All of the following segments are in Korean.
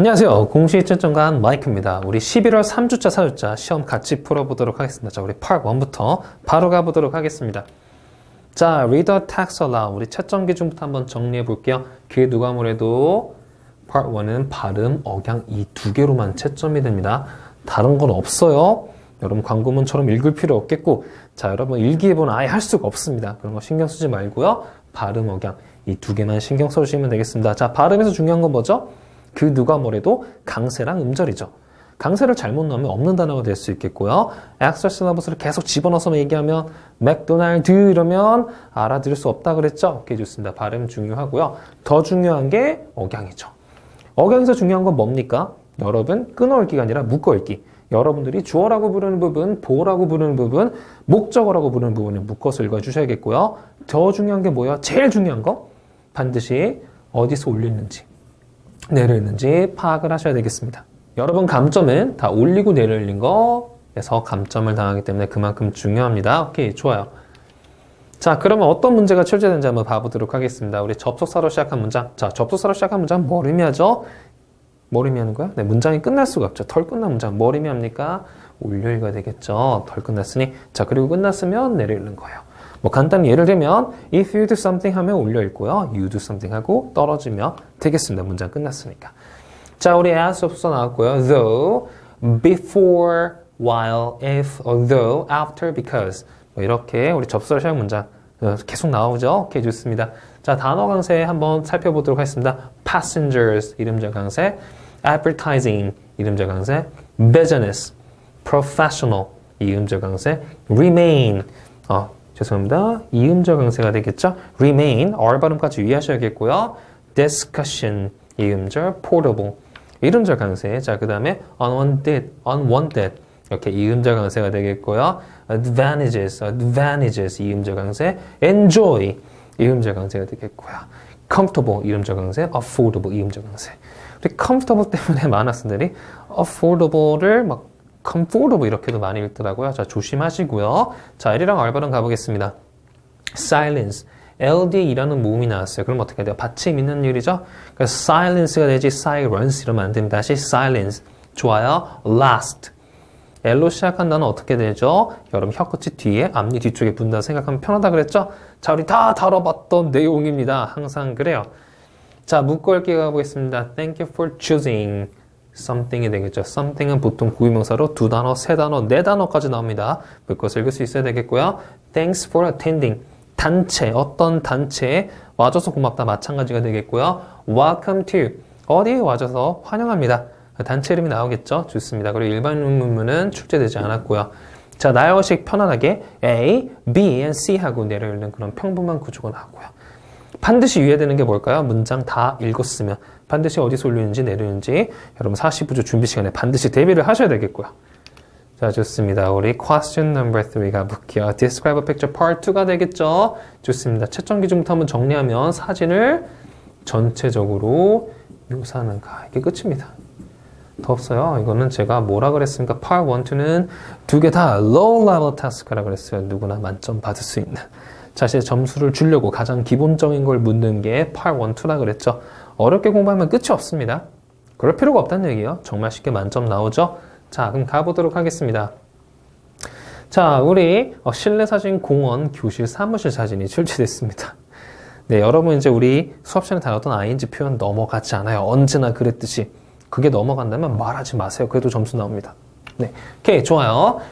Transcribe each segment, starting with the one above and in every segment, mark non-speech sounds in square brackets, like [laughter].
안녕하세요. 공시 채점관 마이크입니다. 우리 11월 3주차, 4주차 시험 같이 풀어보도록 하겠습니다. 자, 우리 part 1부터 바로 가보도록 하겠습니다. 자, text aloud. 우리 채점 기준부터 한번 정리해 볼게요. 그 누가 뭐래도 part 1은 발음, 억양 이 두 개로만 채점이 됩니다. 다른 건 없어요. 여러분 광고문처럼 읽을 필요 없겠고 자 여러분 일기예보는 아예 할 수가 없습니다. 그런 거 신경 쓰지 말고요. 발음, 억양 이 두 개만 신경 써주시면 되겠습니다. 자 발음에서 중요한 건 뭐죠? 그 누가 뭐래도 강세랑 음절이죠. 강세를 잘못 넣으면 없는 단어가 될 수 있겠고요. 실러버스를 계속 집어넣어서 얘기하면 맥도날드 이러면 알아들을 수 없다 그랬죠? 오케이 좋습니다. 발음 중요하고요. 더 중요한 게 억양이죠. 억양에서 중요한 건 뭡니까? 여러분 끊어읽기가 아니라 묶어읽기. 여러분들이 주어라고 부르는 부분, 보라고 부르는 부분, 목적어라고 부르는 부분을 묶어서 읽어주셔야겠고요. 더 중요한 게 뭐야? 제일 중요한 거 반드시 어디서 올렸는지 내려있는지 파악을 하셔야 되겠습니다. 여러분 감점은 다 올리고 내려올린 거에서 감점을 당하기 때문에 그만큼 중요합니다. 오케이 좋아요. 자 그러면 어떤 문제가 출제되는지 한번 봐보도록 하겠습니다. 우리 접속사로 시작한 문장. 자 접속사로 시작한 문장 뭘 의미하죠? 뭘 의미하는 거야? 네, 문장이 끝날 수가 없죠. 덜 끝난 문장 뭘 의미합니까? 올려 읽어야 되겠죠. 덜 끝났으니 자 그리고 끝났으면 내려 읽는 거예요. 뭐 간단히 예를 들면 if you do something 하면 올려 읽고요. you do something 하고 떨어지면 되겠습니다. 문장 끝났으니까. 자 우리 as 없어 나왔고요. though, before, while, if, although, after, because 뭐 이렇게 우리 접수를 시작 문장 어, 계속 나오죠. 오케이 좋습니다. 자 단어 강세 한번 살펴보도록 하겠습니다. passengers 이름절 강세, advertising 이름절 강세, business, professional 이음절 강세, remain 어, 죄송합니다. 이음절 강세가 되겠죠. remain R 발음까지 유의하셔야겠고요. discussion 이음절 portable 이음절 강세 자 그 다음에 unwanted unwanted 이렇게 이음절 강세가 되겠고요. advantages advantages 이음절 강세 enjoy 이음절 강세가 되겠고요. comfortable 이음절 강세 affordable 이음절 강세 우리 comfortable 때문에 많은 학생들이 affordable를 막 comfortable 이렇게도 많이 읽더라고요. 자, 조심하시고요. 자, L이랑 R 발음 가보겠습니다. silence. LD이라는 모음이 나왔어요. 그럼 어떻게 돼요? 받침 있는 일이죠? 그래서 silence가 되지 silence 이러면 안 됩니다. 다시 silence. 좋아요. last. L로 시작한 단어 어떻게 되죠? 여러분 혀끝이 뒤에 앞니 뒤쪽에 분다 생각하면 편하다 그랬죠? 자, 우리 다 다뤄봤던 내용입니다. 항상 그래요. 자, 묶어 읽기 가보겠습니다. Thank you for choosing. Something이 되겠죠. something은 보통 고유명사로 두 단어, 세 단어, 네 단어까지 나옵니다. 묶어서 읽을 수 있어야 되겠고요. Thanks for attending. 단체, 어떤 단체에 와줘서 고맙다 마찬가지가 되겠고요. Welcome to. 어디에 와줘서 환영합니다. 단체 이름이 나오겠죠. 좋습니다. 그리고 일반 문문은 출제되지 않았고요. 자, 나열식 편안하게 A, B, and C 하고 내려읽는 그런 평범한 구조가 나오고요. 반드시 유의되는 게 뭘까요? 문장 다 읽었으면 반드시 어디서 올리는지 내리는지 여러분 49조 준비 시간에 반드시 대비를 하셔야 되겠고요. 자, 좋습니다. 우리 question number 3 가 볼게요. describe a picture part 2가 되겠죠? 좋습니다. 채점 기준부터 한번 정리하면 사진을 전체적으로 묘사하는 가. 이게 끝입니다. 더 없어요. 이거는 제가 뭐라 그랬습니까? part 1, 2는 두 개 다 low level task라 그랬어요. 누구나 만점 받을 수 있는. 자신의 점수를 주려고 가장 기본적인 걸 묻는 게 part 1, 2라 그랬죠. 어렵게 공부하면 끝이 없습니다. 그럴 필요가 없다는 얘기예요. 정말 쉽게 만점 나오죠? 자, 그럼 가보도록 하겠습니다. 자, 우리 어, 실내 사진 공원 교실 사무실 사진이 출제됐습니다. 네, 여러분 이제 우리 수업 시간에 다뤘던 ing 표현 넘어가지 않아요. 언제나 그랬듯이. 그게 넘어간다면 말하지 마세요. 그래도 점수 나옵니다. 네, 오케이, 좋아요.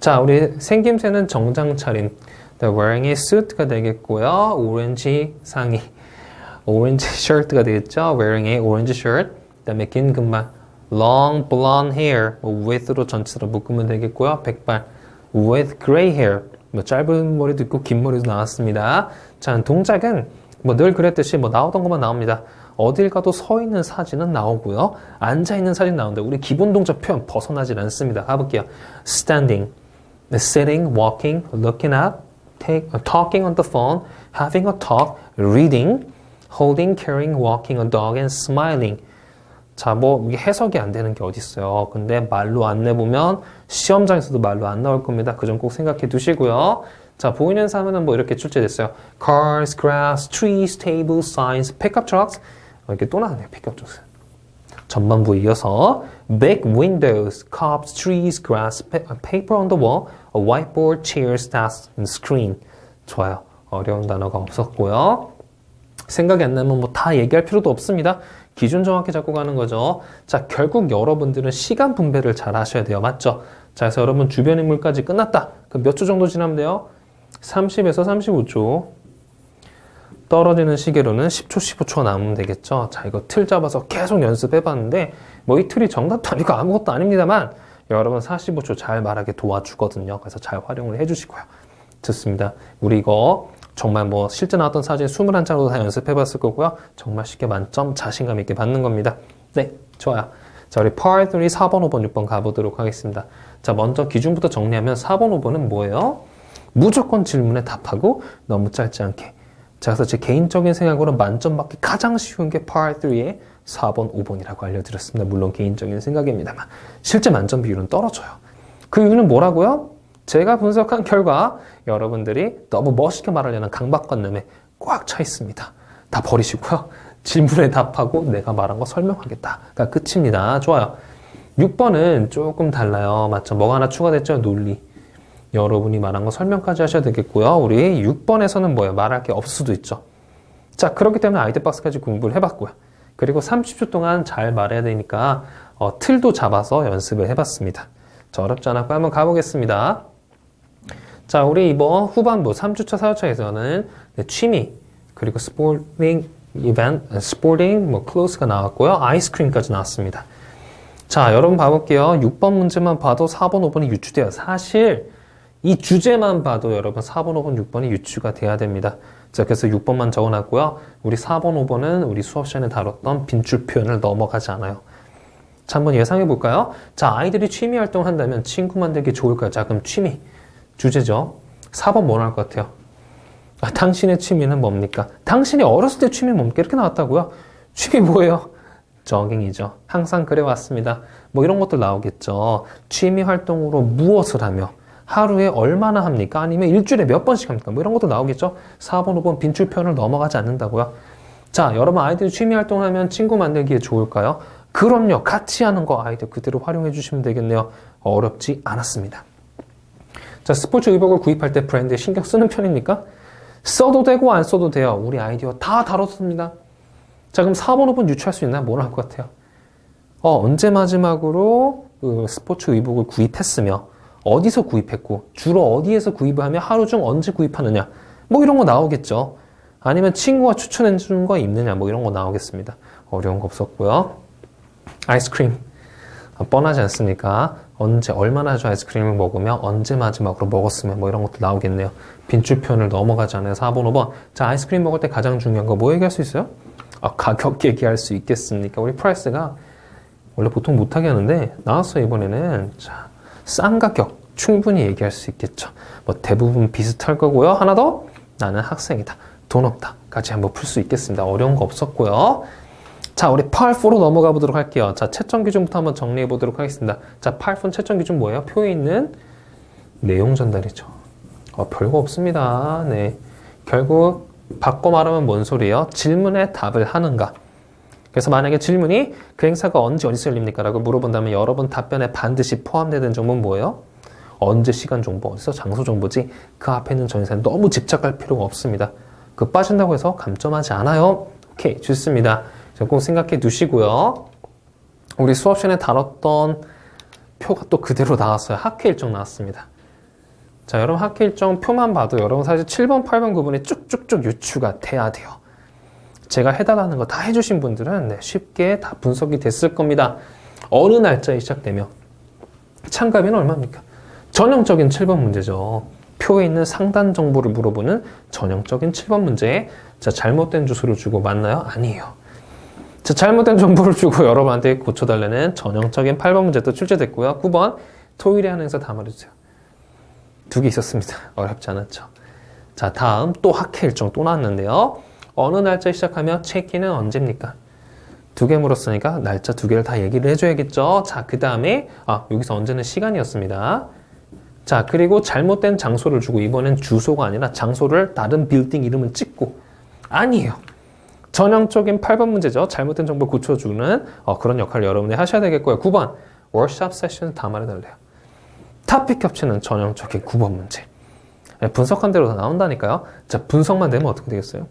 자, 우리 생김새는 정장 차림. Wearing a suit가 되겠고요. 오렌지 상의. 오렌지 shirt가 되겠죠. Wearing a orange shirt. 그다음에 긴 금발. Long blonde hair. 뭐 with로 전체로 묶으면 되겠고요. 백발. With gray hair. 뭐 짧은 머리도 있고 긴 머리도 나왔습니다. 자, 동작은 뭐 늘 그랬듯이 뭐 나오던 것만 나옵니다. 어딜 가도 서 있는 사진은 나오고요. 앉아 있는 사진 나오는데 우리 기본 동작 표현 벗어나질 않습니다. 가볼게요. Standing, sitting, walking, looking up, take, talking on the phone, having a talk, reading, holding, carrying, walking a dog, and smiling. 자, 뭐 이게 해석이 안 되는 게 어디 있어요. 근데 말로 안 내보면 시험장에서도 말로 안 나올 겁니다. 그 점 꼭 생각해 두시고요. 자, 보이는 사면은 뭐 이렇게 출제됐어요. Cars, grass, trees, tables, signs, pickup trucks. 어, 이렇게 또 나왔네요. pickup trucks. 전반부에 이어서 big windows, cups, trees, grass, pa- paper on the wall, whiteboard, chairs, desks, and screen. 좋아요. 어려운 단어가 없었고요. 생각이 안 나면 뭐 다 얘기할 필요도 없습니다. 기준 정확히 잡고 가는 거죠. 자, 결국 여러분들은 시간 분배를 잘 하셔야 돼요. 맞죠? 자, 그래서 여러분 주변 인물까지 끝났다. 그럼 몇 초 정도 지나면 돼요? 30에서 35초. 떨어지는 시계로는 10초, 15초 남으면 되겠죠. 자, 이거 틀 잡아서 계속 연습해 봤는데, 뭐 이 틀이 정답도 아니고 아무것도 아닙니다만, 여러분 45초 잘 말하게 도와주거든요. 그래서 잘 활용을 해 주시고요. 좋습니다. 우리 이거 정말 뭐 실제 나왔던 사진 21장도 다 연습해 봤을 거고요. 정말 쉽게 만점 자신감 있게 받는 겁니다. 네, 좋아요. 자, 우리 part 3 4번, 5번, 6번 가보도록 하겠습니다. 자, 먼저 기준부터 정리하면 4번, 5번은 뭐예요? 무조건 질문에 답하고 너무 짧지 않게. 자, 그래서 제 개인적인 생각으로 만점 받기 가장 쉬운 게 part 3의 4번, 5번이라고 알려드렸습니다. 물론 개인적인 생각입니다만. 실제 만점 비율은 떨어져요. 그 이유는 뭐라고요? 제가 분석한 결과 여러분들이 너무 멋있게 말하려는 강박관념에 꽉 차 있습니다. 다 버리시고요. [laughs] 질문에 답하고 내가 말한 거 설명하겠다. 가 끝입니다. 좋아요. 6번은 조금 달라요. 맞죠? 뭐가 하나 추가됐죠? 논리. 여러분이 말한 거 설명까지 하셔야 되겠고요. 우리 6번에서는 뭐예요? 말할 게 없을 수도 있죠. 자, 그렇기 때문에 아이디박스까지 공부를 해봤고요. 그리고 30초 동안 잘 말해야 되니까 어, 틀도 잡아서 연습을 해봤습니다. 자, 어렵지 않았고 한번 가보겠습니다. 자, 우리 이번 후반부 3주차, 4주차에서는 취미, 그리고 스포팅 이벤트, 스포팅, 뭐 클로스가 나왔고요. 아이스크림까지 나왔습니다. 자, 여러분 봐볼게요. 6번 문제만 봐도 4번, 5번이 유추돼요. 사실 이 주제만 봐도 여러분 4번, 5번, 6번이 유추가 돼야 됩니다. 자, 그래서 6번만 적어놨고요. 우리 4번, 5번은 우리 수업 시간에 다뤘던 빈줄 표현을 넘어가지 않아요. 자, 한번 예상해 볼까요? 자, 아이들이 취미 활동을 한다면 친구 만들기 좋을까요? 자, 그럼 취미. 주제죠. 4번 뭐 나올 것 같아요? 아, 당신의 취미는 뭡니까? 당신이 어렸을 때 취미 뭡니까? 이렇게 나왔다고요? 취미 뭐예요? 저깅이죠. 항상 그래왔습니다. 뭐 이런 것들 나오겠죠. 취미 활동으로 무엇을 하며 하루에 얼마나 합니까? 아니면 일주일에 몇 번씩 합니까? 뭐 이런 것도 나오겠죠. 4번, 5번 빈줄 표현을 넘어가지 않는다고요. 자, 여러분 아이들이 취미 활동을 하면 친구 만들기에 좋을까요? 그럼요. 같이 하는 거 아이들 그대로 활용해 주시면 되겠네요. 어렵지 않았습니다. 자, 스포츠 의복을 구입할 때 브랜드에 신경 쓰는 편입니까? 써도 되고 안 써도 돼요. 우리 아이디어 다 다뤘습니다. 자, 그럼 4번, 5번 유추할 수 있나? 뭘할것 같아요? 어, 언제 마지막으로 그 스포츠 의복을 구입했으며 어디서 구입했고 주로 어디에서 구입을 하며 하루 중 언제 구입하느냐 뭐 이런 거 나오겠죠. 아니면 친구가 추천해 준거 입느냐 뭐 이런 거 나오겠습니다. 어려운 거 없었고요. 아이스크림 아, 뻔하지 않습니까? 언제 얼마나 저 아이스크림을 먹으며 언제 마지막으로 먹었으면 뭐 이런 것도 나오겠네요. 빈줄 표현을 넘어가지 않아요. 4번, 5번. 자, 아이스크림 먹을 때 가장 중요한 거 뭐 얘기할 수 있어요? 아, 가격 얘기할 수 있겠습니까? 우리 프라이스가 원래 보통 못하게 하는데 나왔어요, 이번에는. 자, 싼 가격 충분히 얘기할 수 있겠죠. 뭐 대부분 비슷할 거고요. 하나 더 나는 학생이다. 돈 없다. 까지 한번 풀 수 있겠습니다. 어려운 거 없었고요. 자, 우리 8.4로 넘어가 보도록 할게요. 자, 채점 기준부터 한번 정리해 보도록 하겠습니다. 자, 8분 채점 기준 뭐예요? 표에 있는 내용 전달이죠. 어, 별거 없습니다. 네. 결국 바꿔 말하면 뭔 소리예요? 질문에 답을 하는가? 그래서 만약에 질문이 그 행사가 언제 어디서 열립니까? 라고 물어본다면 여러분 답변에 반드시 포함되는 정보는 뭐예요? 언제 시간 정보, 어디서 장소 정보지 그 앞에 있는 전사에 너무 집착할 필요가 없습니다. 그 빠진다고 해서 감점하지 않아요. 오케이, 좋습니다. 꼭 생각해 두시고요. 우리 수업 시간에 다뤘던 표가 또 그대로 나왔어요. 학회 일정 나왔습니다. 자, 여러분 학회 일정 표만 봐도 여러분 사실 7번, 8번, 9번이 쭉쭉쭉 유추가 돼야 돼요. 제가 해달라는 거 다 해주신 분들은 네, 쉽게 다 분석이 됐을 겁니다. 어느 날짜에 시작되며 참가비는 얼마입니까? 전형적인 7번 문제죠. 표에 있는 상단 정보를 물어보는 전형적인 7번 문제. 자, 잘못된 주소를 주고 맞나요? 아니에요. 자, 잘못된 정보를 주고 여러분한테 고쳐달라는 전형적인 8번 문제도 출제됐고요. 9번 토요일에 하는 행사 다 말해주세요. 두 개 있었습니다. [laughs] 어렵지 않았죠. 자, 다음 또 학회 일정 또 나왔는데요. 어느 날짜에 시작하며 체키는 언제입니까? 두 개 물었으니까 날짜 두 개를 다 얘기를 해줘야겠죠. 자, 그 다음에 아 여기서 언제는 시간이었습니다. 자, 그리고 잘못된 장소를 주고 이번엔 주소가 아니라 장소를 다른 빌딩 이름을 찍고 아니에요. 전형적인 8번 문제죠. 잘못된 정보 고쳐주는 어, 그런 역할을 여러분이 하셔야 되겠고요. 9번 워크샵 세션 다 말해달래요. 타픽 겹치는 전형적인 9번 문제. 네, 분석한 대로 다 나온다니까요. 자, 분석만 되면 어떻게 되겠어요?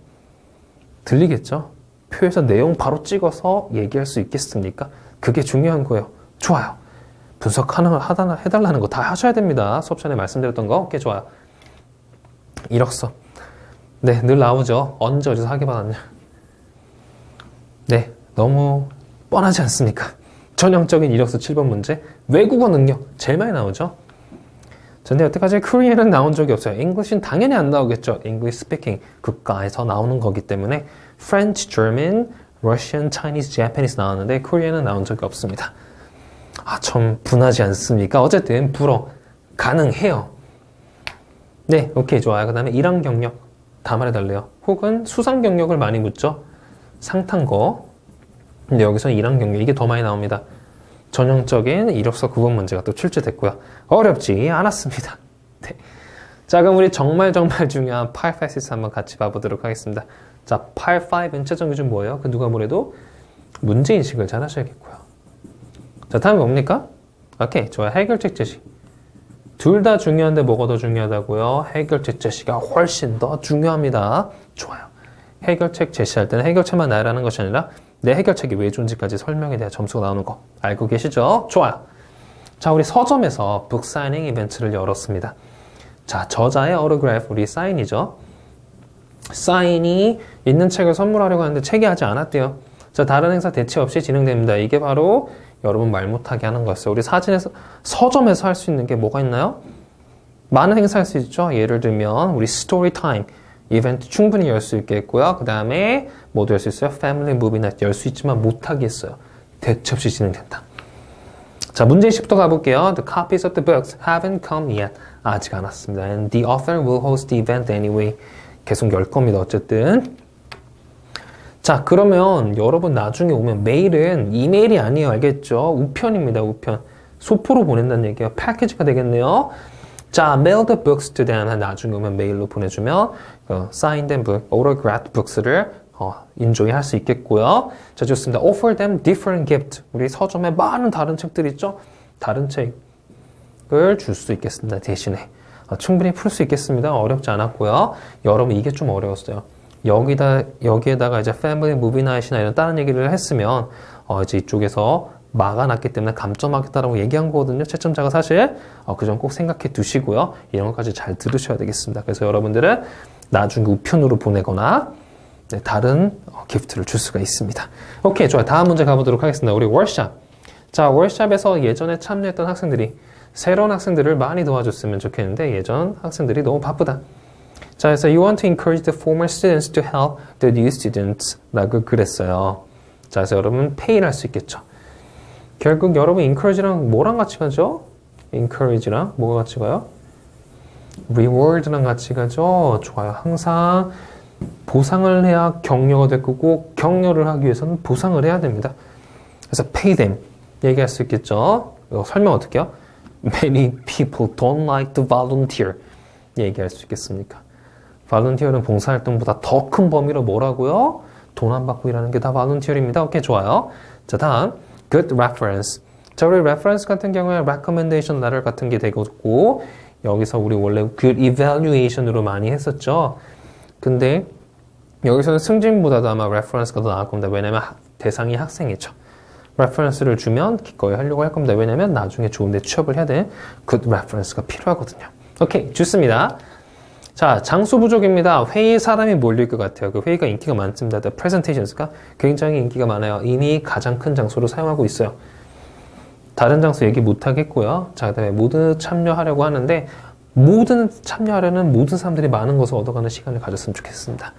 들리겠죠? 표에서 내용 바로 찍어서 얘기할 수 있겠습니까? 그게 중요한 거예요. 좋아요. 분석하는 걸 하다, 해달라는 거 다 하셔야 됩니다. 수업 전에 말씀드렸던 거. 오케이, 좋아요. 이력서. 네, 늘 나오죠. 언제 어디서 하기 받았냐. 네, 너무 뻔하지 않습니까? 전형적인 이력서 7번 문제. 외국어 능력. 제일 많이 나오죠. 근데 여태까지 코리안은 나온 적이 없어요. 잉글리시는 당연히 안 나오겠죠. English speaking 국가에서 나오는 거기 때문에 French, German, Russian, Chinese, Japanese 나왔는데 코리안은 나온 적이 없습니다. 아, 좀 분하지 않습니까? 어쨌든 불어 가능해요. 네, 오케이 좋아요. 그 다음에 일항 경력 다 말해달래요. 혹은 수상 경력을 많이 묻죠. 상탄 거. 근데 여기서 일항 경력 이게 더 많이 나옵니다. 전형적인 이력서 구분 문제가 또 출제됐고요. 어렵지 않았습니다. [laughs] 네. 자, 그럼 우리 정말 정말 중요한 8, 5, 6 한번 같이 봐보도록 하겠습니다. 자, 8, 5는 최종 기준 뭐예요? 그 누가 뭐래도 문제인식을 잘 하셔야겠고요. 자, 다음이 뭡니까? 오케이, 좋아요. 해결책 제시. 둘 다 중요한데 뭐가 더 중요하다고요? 해결책 제시가 훨씬 더 중요합니다. 좋아요. 해결책 제시할 때는 해결책만 나열하는 것이 아니라 내 해결책이 왜 좋은지까지 설명에 대한 점수가 나오는 거 알고 계시죠? 좋아요. 자, 우리 서점에서 북 사이닝 이벤트를 열었습니다. 자, 저자의 어로그래프, 우리 사인이죠. 사인이 있는 책을 선물하려고 하는데 책이 하지 않았대요. 자, 다른 행사 대체 없이 진행됩니다. 이게 바로 여러분 말 못하게 하는 거였어요. 우리 사진에서, 서점에서 할 수 있는 게 뭐가 있나요? 많은 행사 할 수 있죠. 예를 들면, 우리 스토리 타임. 이벤트 충분히 열 수 있겠고요. 그 다음에 뭐도 열 수 있어요? 패밀리 무비 나이트 열수 있지만 못하게 했어요. 대체 없이 진행된다. 자, 문제식부터 가볼게요. The copies of the books haven't come yet. 아직 안 왔습니다. And the author will host the event anyway. 계속 열 겁니다. 어쨌든. 자, 그러면 여러분 나중에 오면 메일은 이메일이 아니에요. 알겠죠? 우편입니다. 우편. 소포로 보낸다는 얘기예요. 패키지가 되겠네요. 자, mail the books to them. 나중에 오면 메일로 보내주면 어, signed book, autographed books를 어, 인조이 할 수 있겠고요. 자, 좋습니다. offer them different gift. 우리 서점에 많은 다른 책들 있죠? 다른 책을 줄 수 있겠습니다. 대신에. 어, 충분히 풀 수 있겠습니다. 어렵지 않았고요. 여러분 이게 좀 어려웠어요. 여기다 여기에다가 이제 패밀리 무비 나잇이나 이런 다른 얘기를 했으면 어, 이제 이쪽에서 막아놨기 때문에 감점하겠다라고 얘기한 거거든요. 채점자가 사실 어, 그 점 꼭 생각해 두시고요. 이런 것까지 잘 들으셔야 되겠습니다. 그래서 여러분들은 나중에 우편으로 보내거나 네, 다른 어, 기프트를 줄 수가 있습니다. 오케이, 좋아요. 다음 문제 가보도록 하겠습니다. 우리 월샵. 자, 월샵에서 예전에 참여했던 학생들이 새로운 학생들을 많이 도와줬으면 좋겠는데 예전 학생들이 너무 바쁘다. 자, 그래서 you want to encourage the former students to help the new students 라고 그랬어요. 자, 그래서 여러분 pay를 할 수 있겠죠. 결국 여러분 encourage랑 뭐랑 같이 가죠? encourage랑 뭐가 같이 가요? reward랑 같이 가죠. 좋아요. 항상 보상을 해야 격려가 될 거고 격려를 하기 위해서는 보상을 해야 됩니다. 그래서 pay them 얘기할 수 있겠죠. 설명 어떻게 해요? Many people don't like to volunteer 얘기할 수 있겠습니까? volunteer는 봉사활동보다 더 큰 범위로 뭐라고요? 돈 안 받고 일하는 게 다 volunteer입니다. 오케이 좋아요. 자 다음 good reference. 자 우리 reference 같은 경우에 recommendation letter 같은 게 되고 여기서 우리 원래 good evaluation으로 많이 했었죠. 근데 여기서는 승진보다도 아마 reference가 더 나을 겁니다. 왜냐면 대상이 학생이죠. reference를 주면 기꺼이 하려고 할 겁니다. 왜냐면 나중에 좋은 데 취업을 해야 돼. good reference가 필요하거든요. 오케이, 좋습니다. 자, 장소 부족입니다. 회의 사람이 몰릴 것 같아요. 그 회의가 인기가 많습니다. The presentations가 굉장히 인기가 많아요. 이미 가장 큰 장소로 사용하고 있어요. 다른 장소 얘기 못 하겠고요. 자, 그 다음에 모두 참여하려고 하는데 모든 참여하려는 모든 사람들이 많은 것을 얻어가는 시간을 가졌으면 좋겠습니다.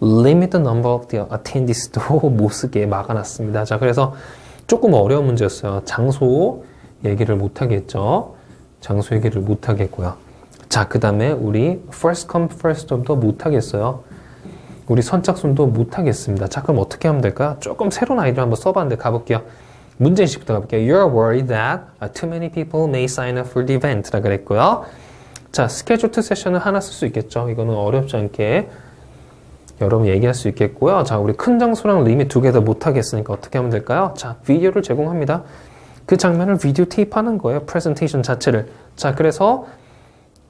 Limit the number of the attendees도 [laughs] 못 쓰게 막아놨습니다. 자, 그래서 조금 어려운 문제였어요. 장소 얘기를 못 하겠죠. 장소 얘기를 못 하겠고요. 자, 그 다음에 우리 first come first serve도 못 하겠어요. 우리 선착순도 못 하겠습니다. 자, 그럼 어떻게 하면 될까요? 조금 새로운 아이디어 한번 써봤는데 가볼게요. 문제식부터 가볼게요. You're worried that too many people may sign up for the event. 라 그랬고요. 자, 스케줄 투 세션을 하나 쓸 수 있겠죠. 이거는 어렵지 않게 여러분 얘기할 수 있겠고요. 자, 우리 큰 장소랑 리밋 두 개 다 못하겠으니까 어떻게 하면 될까요? 자, 비디오를 제공합니다. 그 장면을 비디오 테이프 하는 거예요. 프레젠테이션 자체를. 자, 그래서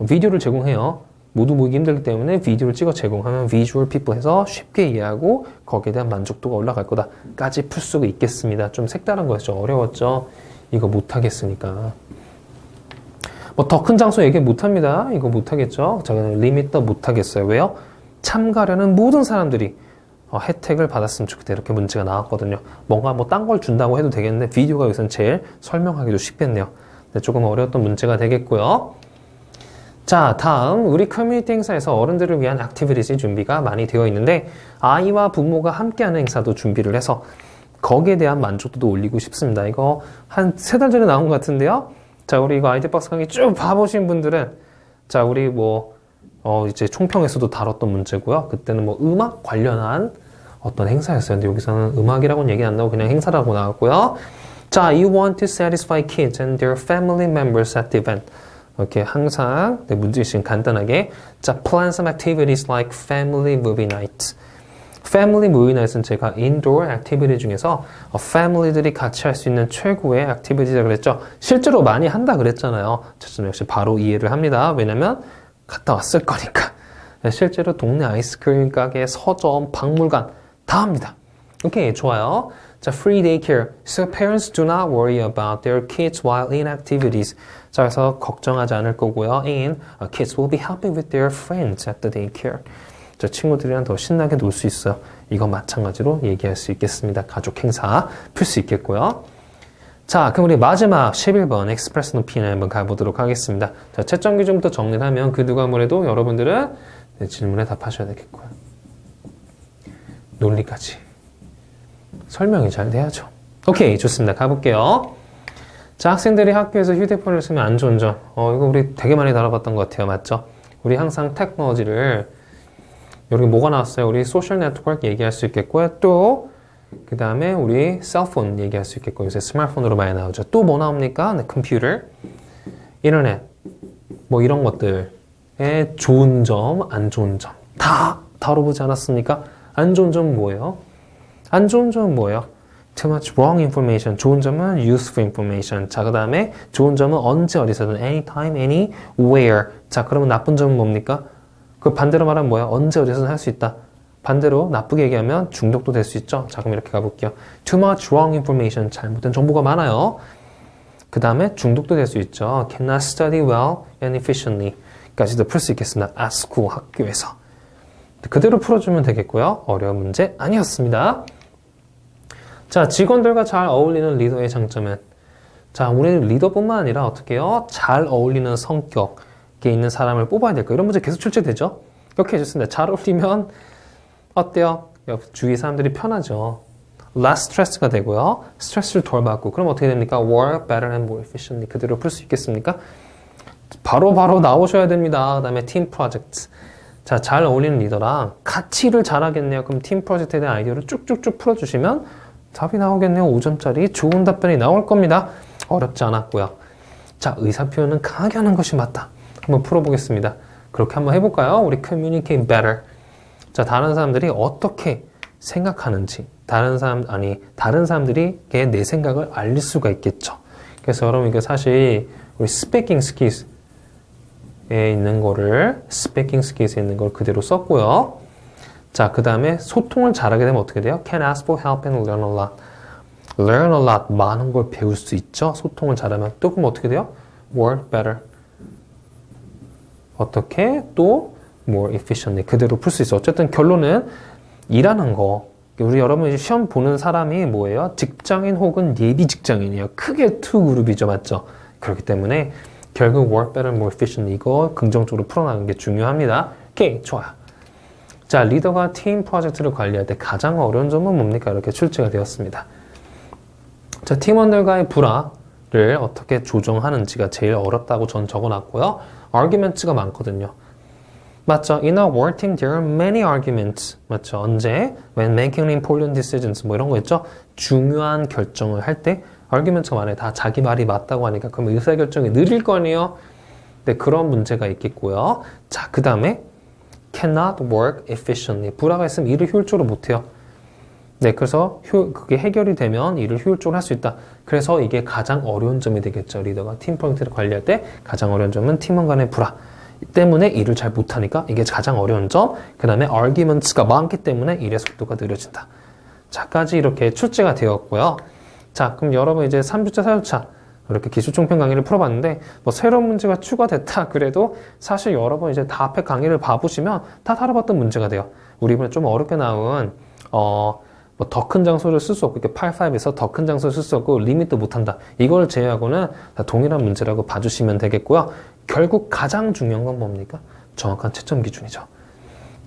비디오를 제공해요. 모두 모이기 힘들기 때문에 비디오를 찍어 제공하면 비주얼 피플 해서 쉽게 이해하고 거기에 대한 만족도가 올라갈 거다까지 풀 수가 있겠습니다. 좀 색다른 거였죠. 어려웠죠. 이거 못하겠으니까. 뭐 더 큰 장소 얘기 못합니다. 이거 못하겠죠. 자, 리밋도 못하겠어요. 왜요? 참가하려는 모든 사람들이 어, 혜택을 받았으면 좋겠다 이렇게 문제가 나왔거든요. 뭔가 뭐 딴 걸 준다고 해도 되겠는데 비디오가 여기선 제일 설명하기도 쉽겠네요. 네, 조금 어려웠던 문제가 되겠고요. 자, 다음 우리 커뮤니티 행사에서 어른들을 위한 액티비티즈 준비가 많이 되어 있는데 아이와 부모가 함께하는 행사도 준비를 해서 거기에 대한 만족도도 올리고 싶습니다. 이거 한 세 달 전에 나온 것 같은데요. 자, 우리 이거 아이디 박스 강의 쭉 봐보신 분들은 자, 우리 뭐 어, 이제 총평에서도 다뤘던 문제고요. 그때는 뭐 음악 관련한 어떤 행사였어요. 근데 여기서는 음악이라고는 얘기 안 나오고 그냥 행사라고 나왔고요. 자, you want to satisfy kids and their family members at the event. 이렇게 항상 네, 문제식 간단하게 자, plan some activities like family movie night. 패밀리 무비 나잇은 제가 인도어 액티비티 중에서 어, 패밀리들이 같이 할 수 있는 최고의 액티비티라 그랬죠. 실제로 많이 한다 그랬잖아요. 저는 역시 바로 이해를 합니다. 왜냐면 갔다 왔을 거니까. 네, 실제로 동네 아이스크림 가게, 서점, 박물관 다 합니다. 오케이, 좋아요. 자, free daycare. So parents do not worry about their kids while in activities. 자, 그래서 걱정하지 않을 거고요. And uh, kids will be happy with their friends at the daycare. 저 친구들이랑 더 신나게 놀 수 있어요. 이거 마찬가지로 얘기할 수 있겠습니다. 가족 행사 풀 수 있겠고요. 자, 그럼 우리 마지막 11번 엑스프레스 높이는 한번 가보도록 하겠습니다. 자, 채점 기준부터 정리를 하면 그 누가 뭐래도 여러분들은 네, 질문에 답하셔야 되겠고요. 논리까지. 설명이 잘 돼야죠. 오케이, 좋습니다. 가볼게요. 자, 학생들이 학교에서 휴대폰을 쓰면 안 좋은 점. 어, 이거 우리 되게 많이 다뤄봤던 것 같아요. 맞죠? 우리 항상 테크놀로지를 여기 뭐가 나왔어요? 우리 소셜 네트워크 얘기할 수 있겠고요. 또, 그 다음에 우리 셀폰 얘기할 수 있겠고, 요새 스마트폰으로 많이 나오죠. 또 뭐 나옵니까? 네, 컴퓨터, 인터넷, 뭐 이런 것들의 좋은 점, 안 좋은 점. 다 다뤄보지 않았습니까? 안 좋은 점은 뭐예요? 안 좋은 점은 뭐예요? Too much wrong information. 좋은 점은 useful information. 자, 그 다음에 좋은 점은 언제 어디서든 anytime, anywhere. 자, 그러면 나쁜 점은 뭡니까? 그 반대로 말하면 뭐야? 언제 어디서든 할 수 있다. 반대로 나쁘게 얘기하면 중독도 될 수 있죠. 자, 그럼 이렇게 가볼게요. Too much wrong information. 잘못된 정보가 많아요. 그 다음에 중독도 될 수 있죠. Cannot study well and efficiently. 까지도 풀 수 있겠습니다. at school, 학교에서. 그대로 풀어주면 되겠고요. 어려운 문제 아니었습니다. 자, 직원들과 잘 어울리는 리더의 장점은 자, 우리 리더뿐만 아니라 어떻게 해요? 잘 어울리는 성격에 있는 사람을 뽑아야 될까? 이런 문제 계속 출제되죠? 이렇게 해줬습니다. 잘 어울리면 어때요? 주위 사람들이 편하죠. less stress가 되고요. 스트레스를 덜 받고 그럼 어떻게 됩니까? work better and more efficiently 그대로 풀 수 있겠습니까? 바로 바로 나오셔야 됩니다. 그 다음에 팀 프로젝트. 자, 잘 어울리는 리더랑 같이 일을 잘하겠네요. 그럼 팀 프로젝트에 대한 아이디어를 쭉쭉쭉 풀어주시면 답이 나오겠네요. 5점짜리 좋은 답변이 나올 겁니다. 어렵지 않았고요. 자, 의사 표현은 강하게 하는 것이 맞다. 한번 풀어보겠습니다. 그렇게 한번 해볼까요? 우리 communicate better. 자, 다른 사람들이 어떻게 생각하는지, 다른 사람, 아니, 다른 사람들이 내 생각을 알릴 수가 있겠죠. 그래서 여러분, 이게 사실 우리 speaking skills, 에 있는 거를 스피킹 스킬에 있는 걸 그대로 썼고요. 자, 그 다음에 소통을 잘하게 되면 어떻게 돼요? Can ask for help and learn a lot. Learn a lot. 많은 걸 배울 수 있죠. 소통을 잘하면. 또 그럼 어떻게 돼요? Work better. 어떻게? 또 more efficiently. 그대로 풀 수 있어. 어쨌든 결론은 일하는 거. 우리 여러분 시험 보는 사람이 뭐예요? 직장인 혹은 예비 직장인이에요. 크게 투 그룹이죠. 맞죠? 그렇기 때문에 결국 work better, more efficient 이거 긍정적으로 풀어나가는 게 중요합니다. 오케이, 좋아요. 자, 리더가 팀 프로젝트를 관리할 때 가장 어려운 점은 뭡니까? 이렇게 출제가 되었습니다. 자, 팀원들과의 불화를 어떻게 조정하는지가 제일 어렵다고 전 적어놨고요. arguments가 많거든요. 맞죠? In a work team, there are many arguments. 맞죠? 언제? When making important decisions. 뭐 이런 거 있죠? 중요한 결정을 할 때 arguments가 많아요. 다 자기 말이 맞다고 하니까 그럼 의사결정이 느릴 거 아니에요? 네, 그런 문제가 있겠고요. 자, 그 다음에 cannot work efficiently. 불화가 있으면 일을 효율적으로 못해요. 네, 그래서 효, 그게 해결이 되면 일을 효율적으로 할 수 있다. 그래서 이게 가장 어려운 점이 되겠죠. 리더가 팀 프로젝트를 관리할 때 가장 어려운 점은 팀원 간의 불화. 때문에 일을 잘 못하니까 이게 가장 어려운 점. 그 다음에 arguments가 많기 때문에 일의 속도가 느려진다. 자까지 이렇게 출제가 되었고요. 자, 그럼 여러분 이제 3주차, 4주차 이렇게 기술 총평 강의를 풀어봤는데 뭐 새로운 문제가 추가됐다 [laughs] 그래도 사실 여러분 이제 다 앞에 강의를 봐보시면 다 다뤄봤던 문제가 돼요. 우리 이번에 좀 어렵게 나온 어, 뭐 더 큰 장소를 쓸 수 없고 이렇게 8-5에서 더 큰 장소를 쓸 수 없고 리밋도 못한다. 이걸 제외하고는 다 동일한 문제라고 봐주시면 되겠고요. 결국 가장 중요한 건 뭡니까? 정확한 채점 기준이죠.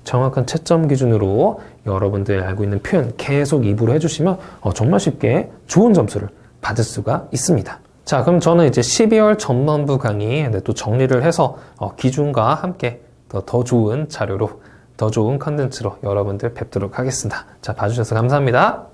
정확한 채점 기준으로 여러분들이 알고 있는 표현 계속 입으로 해주시면 어, 정말 쉽게 좋은 점수를 받을 수가 있습니다. 자, 그럼 저는 이제 12월 전반부 강의 네, 또 정리를 해서 어, 기준과 함께 더, 더 좋은 자료로 더 좋은 컨텐츠로 여러분들 뵙도록 하겠습니다. 자, 봐주셔서 감사합니다.